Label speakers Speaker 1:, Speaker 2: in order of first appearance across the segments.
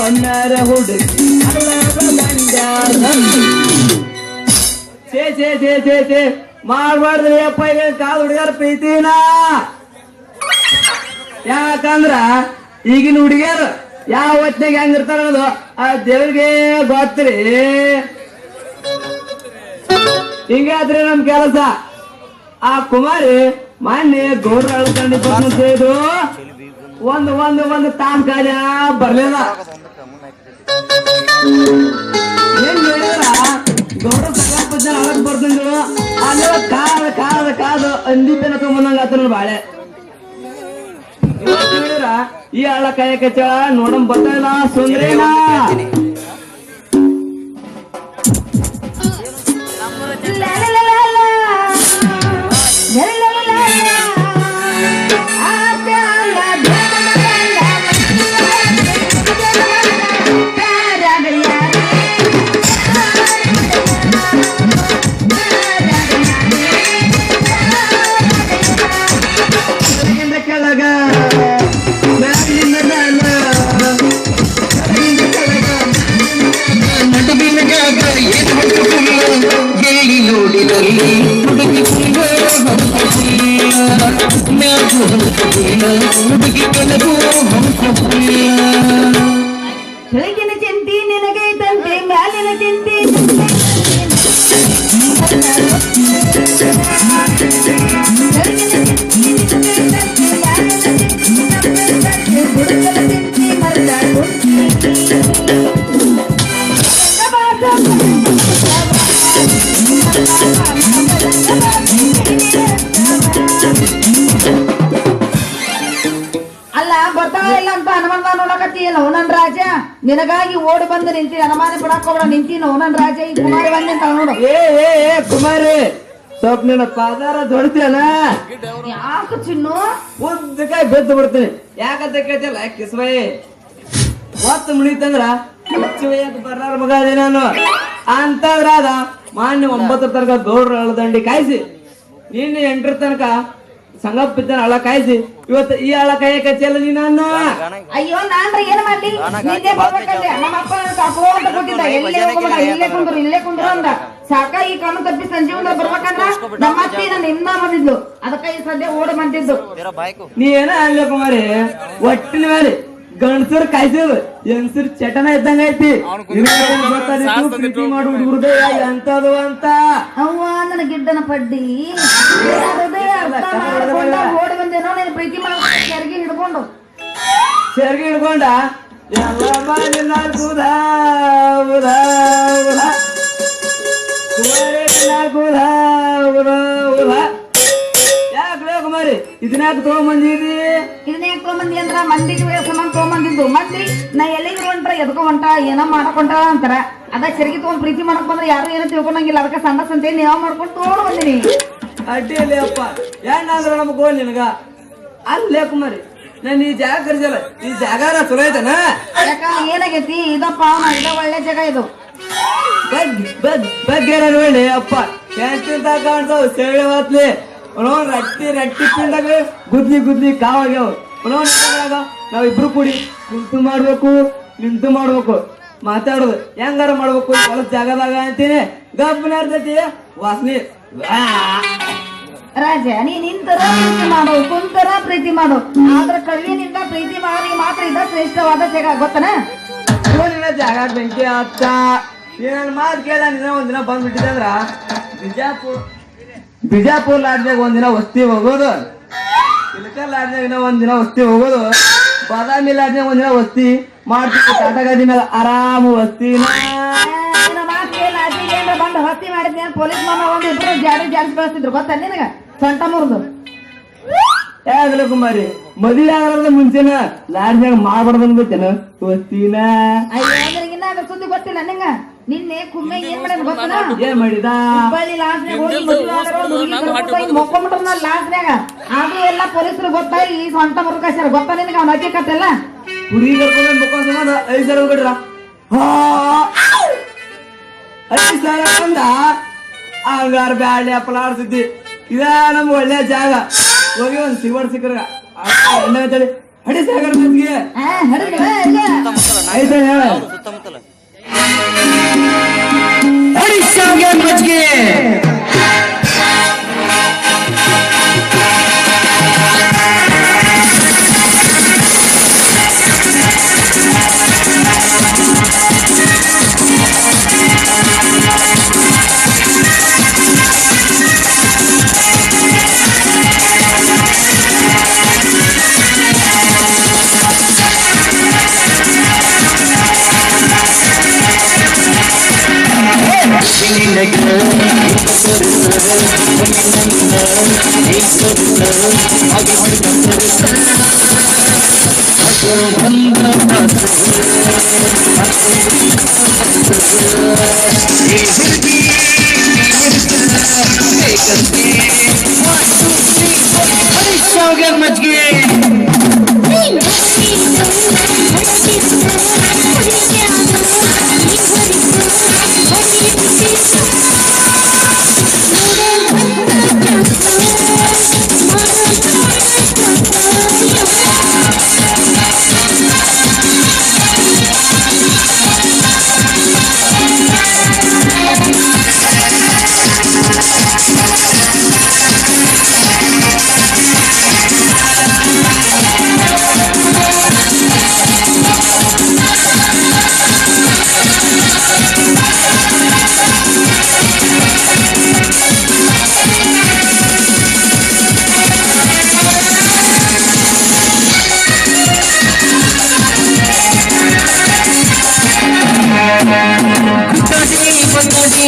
Speaker 1: ಒಂದರ ಹುಡುಗಿ ಛೇ ಛೇ ಛೇ ಛೇ ಛೇ ಮಾಡ್ಬಾರ್ದ್ರಿ ಅಪ್ಪ ಈಗ ಕಾಲ್ ಹುಡುಗರ ಪ್ರೀತಿನ. ಯಾಕಂದ್ರ ಈಗಿನ ಹುಡುಗಿಯರು ಯಾವ ಹೊತ್ನಾಗ ಹೆಂಗಿರ್ತಾರ ಅನ್ನೋದು ಆ ದೇವ್ರಿಗೆ ಗೊತ್ತ್ರಿ. ಹಿಂಗಾದ್ರೆ ನಮ್ ಕೆಲಸ. ಆ ಕುಮಾರಿ ಮೊನ್ನೆ ಗೌರವ ಬಂದಿದ್ದು ಒಂದು ಒಂದು ಒಂದು ತಾನ್ ಕಾಲ ಬರ್ಲಿಲ್ಲ. ಏನ್ ಹೇಳಿದ್ರ? ಗೌರವ ಜನ ಅಳಕ್ ಬರ್ತಿದ್ರು ಅಲ್ಲ ಕಾದ ಕಾದ ಕಾದು ಅಂದಿದ್ದನ ಬಾಳೆ. ಈ ಹಳ್ಳ ಕಾಯಕ ನೋಡಂ ಬರ್ತಾ ಇಲ್ಲ, ಸುಂದ್ರೇನ?
Speaker 2: ಕೆಳಗಿನ ಚಿಂತಿ ನಿನಗೈತಂತೆ ಮ್ಯಾಲಿನ ಚಿಂತಿ ನಿನಗಾಗಿ ಓಡಿ ಬಂದು ನಿಂತಿ ಅನುಮಾನ ಬಿಡಾಕೋಬೇಡ ನಿಂತೀನೋ ನನ್ ರಾಜ ಈ ಕುಮಾರಿ ಬಂದಿ ಅಂತ ನೋಡು.
Speaker 1: ಏ ಏ ಏ ಕುಮಾರಿ ಸ್ವಲ್ಪ ನಿನ್ನ ಪಾದಾರ ದೊಡ್ತಿಯಲ್ಲ
Speaker 2: ಯಾಕ ಚಿನ್ನು?
Speaker 1: ಉದ್ದಕಾಯಿ ಬೆದ್ದು ಬಿಡ್ತೀನಿ. ಯಾಕಂತ ಕೇಳ್ತಿಲ್ಲ ಕಿಸ್ಬೈ ಒತ್ತು ಮುಳಿತಂದ್ರ ಹುಚ್ಚುವಯ್ಯಕ್ ಬರ್ಲಾರ ಮಗ ಅದೇ ನಾನು. ಅಂತಂದ್ರ ಅದ ಮಾನ್ಯ ಒಂಬತ್ತರ ತನಕ ಗೌಡ್ರ ದಂಡಿ ಕಾಯಿಸಿ ನಿನ್ನೆ ಎಂಟರ ತನಕ ಸಂಗಪ್ಪ ಬಿದ್ದಾನ ಹಳ್ಳ ಕಾಯಿಸಿ. ಇವತ್ತು ಈ ಅಳ ಕಾಯಕ ಚೆಲ್ಲ ನೀ ನಾನು
Speaker 2: ಅಯ್ಯೋ ನಾನ್ರ ಏನ್ ಮಾಡ್ಲಿ? ನಮ್ಮ ಅಪ್ಪ ಅಂತ ಕೊಟ್ಟಿದ್ದ. ಎಲ್ಲೇ ಹೋಗ್ಬೇಡ ಇಲ್ಲೇ ಕುಂದ್ರು ಇಲ್ಲೇ ಕುಂದ್ರು ಅಂದ. ಸಾಕ ಈ ಕಣ್ಣು ತಪ್ಪಿ ಸಂಜೀವನ ಬರ್ಬೇಕಂದ್ರ? ನಮ್ಮ ಅತ್ತಿ ನನ್ನ ಹಿಂದ ಬಂದಿದ್ಲು ಅದಕ್ಕ ಈ ಸದ್ಯ ಓಡಿ ಬಂದಿದ್ದು.
Speaker 1: ನೀ ಏನ ಅಲ್ಲ ಕುಮಾರಿ? ಒಟ್ಟಿನ ಮೇಲೆ ಗಂಡಸರು ಕಾಯ್ಸೋದು. ಹೆಂಗಸರ್ ಚಟನ ಇದ್ದಂಗ ಐತಿ. ಮಾಡು ಹೃದಯ ಎಂತದು ಅಂತ.
Speaker 2: ಅವ್ವ ನನ್ನ ಗಿಡ್ಡನ ಪಡ್ಡಿ. ಓಡಿ ಬಂದೇನೋ ನೀನು ಪ್ರೀತಿ ಮಾಡಿ ಕೆರಗಿ ಹಿಡ್ಕೊಂಡು.
Speaker 1: ಸೆರ್ಗಿ ಹಿಡ್ಕೊಂಡ? ಎಲ್ಲ ಉದಾ. ಕುಮಾರಿ ಕುಮಾರಿ ಇದನ್ಯಾಕ ತಗೊಂಬಂದಿದಿ?
Speaker 2: ಇದನ್ನ ಯಾಕೆ ತಗೊಂಬಂದಿ ಅಂದ್ರ ಮಂದಿಗೆ ಸಂಬಂಧ ಮತ್ತೆ ಮಂದಿ ನಾ ಎಲ್ಲಿಗೆ ಹೊಂಟ್ರ ಎದ್ಕೊ ಹೊಂಟ ಏನೋ ಮಾಡಕ್ ಹೊಂಟಾರ ಅಂತಾರ. ಅದ ಸೆರಗಿ ತಗೊಂಡ್ ಪ್ರೀತಿ ಮಾಡಕ್ ಬಂದ್ರೆ ಯಾರು ಏನೋ ತಿಳ್ಕೊಂಡಂಗಿಲ್ಲ ಅದಕ್ಕೆ ಸಣ್ಣ ಸಂತೆ ನೀವು ಮಾಡ್ಕೊಂಡು ತೋಡ್ ಬಂದಿನಿ.
Speaker 1: ಅಡ್ಡಿಯಲ್ಲಿ ಅಪ್ಪ ಏನಾದ್ರ ನಮ್ಗೆ ಹೋಗಿ ನಿನಗ. ಅಲ್ಲೇ ಕುಮಾರಿ ನಾನು ಈ ಜಾಗ ಕರ್ಸಲ್ಲ ಈ ಜಾಗ ಚಲೋ ಐತನ?
Speaker 2: ಯಾಕಂದ್ರೆ ಏನಾಗೈತಿ? ಇದಪ್ಪ ನಾ ಇದ ಒಳ್ಳೆ ಜಾಗ ಇದು.
Speaker 1: ಬಗ್ ಬಗ್ ಬಗ್ಗೆ ನೋಡಿ ಅಪ್ಪ. ಎಂತಿಂತ ಕಾಣ್ತಾವ ಸೇವೆ ಹೊತ್ಲಿ. ರಟ್ಟಿ ರಟ್ಟಿ ಪಿಂಡಾಗ ಗುದ್ಲಿ ಗುದ್ಲಿ ಕಾವಾಗ್ಯಾವ ಅವನವನ್ ನಾವಿಬ್ರು ಇಬ್ರು ಕೂಡಿ ನಿಂತು ಮಾಡ್ಬೇಕು ನಿಂತು ಮಾಡ್ಬೇಕು ಮಾತಾಡೋದು ಹೆಂಗಾರ ಮಾಡ್ಬೇಕು ಹೊಲದ ಜಾಗದಾಗ ಅಂತೀನಿ. ಗಪ್ಪನ ಇರ್ತೈತಿ ವಾಸನೆ.
Speaker 2: ರಾಜ ನೀ ನಿಂತರ ಪ್ರೀತಿ ಮಾಡು ಕುಂತರ ಪ್ರೀತಿ ಮಾಡು. ಆದ್ರ ಕಣ್ಣಿನಿಂದ ಪ್ರೀತಿ ಮಾಡಿ ಮಾತ್ರ ಇದ ಶ್ರೇಷ್ಠವಾದ ಜಾಗ ಗೊತ್ತನ?
Speaker 1: ಫೋನಿನ ಜಾಗ ಬೆಂಕಿ ಹತ್ತ ನನ್ನ ಮಾತು ಕೇಳ ನಿನ್ನ ಒಂದಿನ ಬಂದ್ಬಿಟ್ಟಿದೆ ಅಂದ್ರ ಬಿಜಾಪುರ್ ಬಿಜಾಪುರ್ ಲಾಡ್ಜಾಗ ಒಂದಿನ ವಸ್ತಿ ಹೋಗೋದು. ಇಲಕಲ್ ಲಾಡ್ಜಾಗ ಇನ್ನೂ ಒಂದಿನ ವಸ್ತಿ ಹೋಗೋದು. ಬಾದಾಮಿ ಲಾಡ್ಜಾಗ ಒಂದಿನ ವಸ್ತಿ ಮಾಡ್ತೀವಿ. ಟಾಟಾ ಮೇಲೆ ಆರಾಮ
Speaker 2: ವಸ್ತಿ ಬಂದು ಹತ್ತಿ ಮಾಡಿದ್ನಿ ಪೊಲೀಸ್ ಮಾಮ ಒಂದು ಇಬ್ರು ಜಾಡಿ ಜಾಡಿ ಬೆಳೆಸಿದ್ರು ಗೊತ್ತ ನಿನಗ? ಸೊಂಟ ಮುರಿದು.
Speaker 1: ಯಾವ್ದಿಲ್ಲ ಕುಮಾರಿ ಮದುವೆ ಆಗರದ ಮುಂಚೆನ ಲಾಡ್ಜಾಗ ಮಾಡ್ಬಾರ್ದು ಅನ್ಬೇಕೇನ ವಸ್ತಿನ
Speaker 2: ಅಯ್ಯೋ ಅದ್ರ ಸುದ್ದಿ ಗೊತ್ತಿಲ್ಲ ನಿಂಗ? ನಿನ್ನೆ ಕುಮ್ಮೆ ಏನ್ ಮಾಡ್ಯಾನ ಗೊತ್ತನ
Speaker 1: ಏನ್ ಮಾಡಿದ?
Speaker 2: ಹುಬ್ಬಳ್ಳಿ ಲಾಸ್ನ್ಯಾಗ ಹೋಗಿ ಮೊಕ್ಕೊಂಬಿಟ್ರನ್ನ ಲಾಸ್ನ್ಯಾಗ ಆದ್ರೂ ಎಲ್ಲ ಪೊಲೀಸರು ಗೊತ್ತಾಗಿ ಈ ಸೊಂಟ ಮುರುಕಾಶ್ಯಾರ ಗೊತ್ತಾ ನಿನಗ ಅವ್ನ ಅಜ್ಜಿ ಕತ್ತೆಲ್ಲ?
Speaker 1: ಹುಡುಗಿ ಕರ್ಕೊಂಡು ಮುಖ ಐದು ಸಾವಿರ ಬಿಡ್ರ ಐದು ಸಾವಿರ ಬಂದ ಹಂಗಾರ ಬ್ಯಾಳೆ ಅಪ್ಪಲ ಆಡ್ತಿದ್ದಿ. ಇದ ನಮ್ಗೆ ಒಳ್ಳೆ ಜಾಗ. ಹೋಗಿ ಒಂದ್ ಸಿಗೋಡ್ ಸಿಕ್ಕರ. ಅಂತೇಳಿ ಹಡಿ ಸಾಗರ ಮಂದಿಗೆ
Speaker 2: ಆ, ಹಿಡಿದ್ವ,
Speaker 1: Take
Speaker 3: a show get much.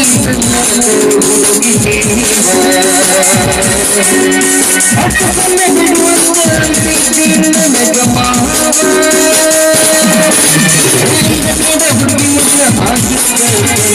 Speaker 3: Thank you.